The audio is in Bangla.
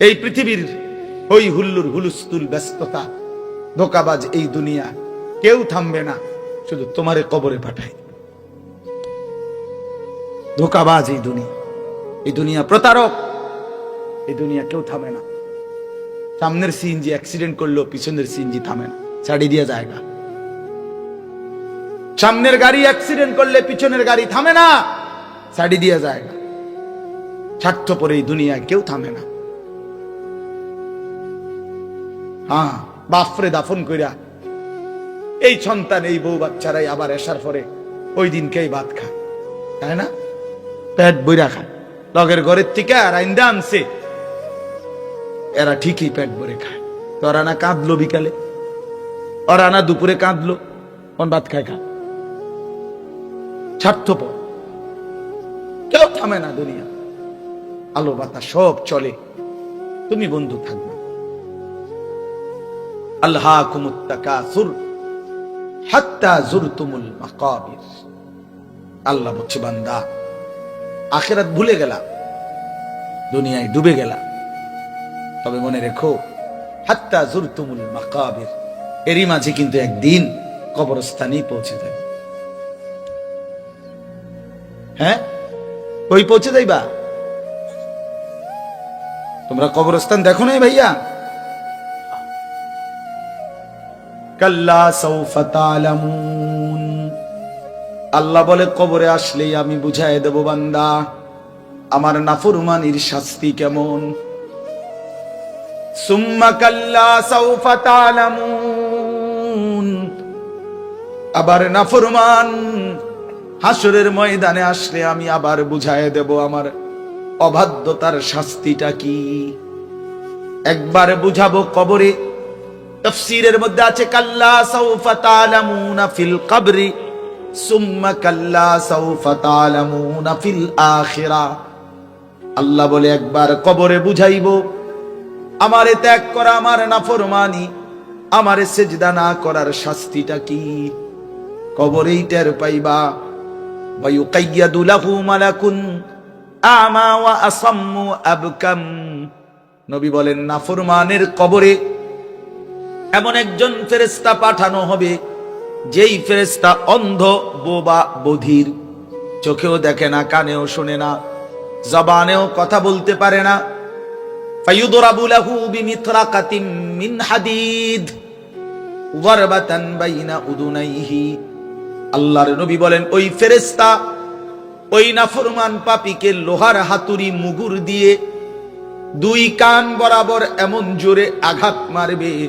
এই পৃথিবীর হই হুল্লুর হুলুস্তুল ব্যস্ততা, ধোকাবাজ এই দুনিয়া, কেউ থামবে না, শুধু তোমারে কবরে পাঠাই। ধোকাবাজ এই দুনিয়া এই দুনিয়া প্রতারক, এই দুনিয়া কেউ থামে না। সামনের সিএনজি অ্যাক্সিডেন্ট করল পিছনের সিএনজি থামে না ছাড়ি দিয়ে জায়গা সামনের গাড়ি অ্যাক্সিডেন্ট করলে পিছনের গাড়ি থামে না ছাড়ি দিয়ে জায়গা স্বার্থপর এই দুনিয়া কেউ থামে না। হ্যাঁ বাফরে দাফন কইরা। এই সন্তান, এই বউ বাচ্চারাই আবার আসার পরে ওই দিনকেই ভাত খায়। তাই না? পেট বইরা খায়। লগের ঘরের থেকে আর আইন্দা আনছে। এরা ঠিকই পেট ভরে খায়। তোরা না কাঁদলো বিকালে? ওরা দুপুরে কাঁদলো? কোন ভাত খায় খা স্বার্থপর। কেউ থামে না দুনিয়া। আলো বাতা সব চলে। তুমি বন্ধু থাকবে। আল্লাহ বলছে, বান্দা, আখেরাত ভুলে গেলা, দুনিয়ায় ডুবে গেলা। তবে মনে রেখো, হাত্তা মাকাবির, এরই মাঝে কিন্তু একদিন কবরস্থানেই পৌঁছে যাবে। হ্যাঁ? কই পৌঁছে যাইবা? তোমরা কবরস্থান দেখো নাই ভাইয়া? কাল্লা আল্লাহ বলে, কবরে আসলেই আমি বুঝাই দেব বান্দা, আমার নাফরমানির শাস্তি কেমন? সুম্মা কাল্লা আবার নাফরমান হাসরের ময়দানে আসলে আমি আবার বুঝাই দেব আমার অবাধ্যতার শাস্তিটা কি? একবার বুঝাবো কবরে তফসিরের মধ্যে আছে কাল্লা সাউফা তালামুনা ফিল কবরি সুম্মা কাল্লা সাউফা তালামুনা ফিল আখিরা আল্লাহ বলে একবার কবরে বুঝাইব আমারে ত্যাগ করা আমার নাফরমানি আমারে সেজদা না করার শাস্তিটা কি কবরেই টের পাইবা ويقيد له ملك أعمى وأصم أبكم নবী বলেন নাফরমানের কবরে এমন একজন ফেরেস্তা পাঠানো হবে, যেই ফেরেস্তা অন্ধ, বোবা, বধির। চোখেও দেখে না, কানেও শোনে না, জবানেও কথা বলতে পারে না। আল্লাহর নবী বলেন, ওই ওই নাফরমান পাপিকে লোহার হাতুড়ি দিয়ে দুই কান বরাবর এমন জোরে আঘাত মারবে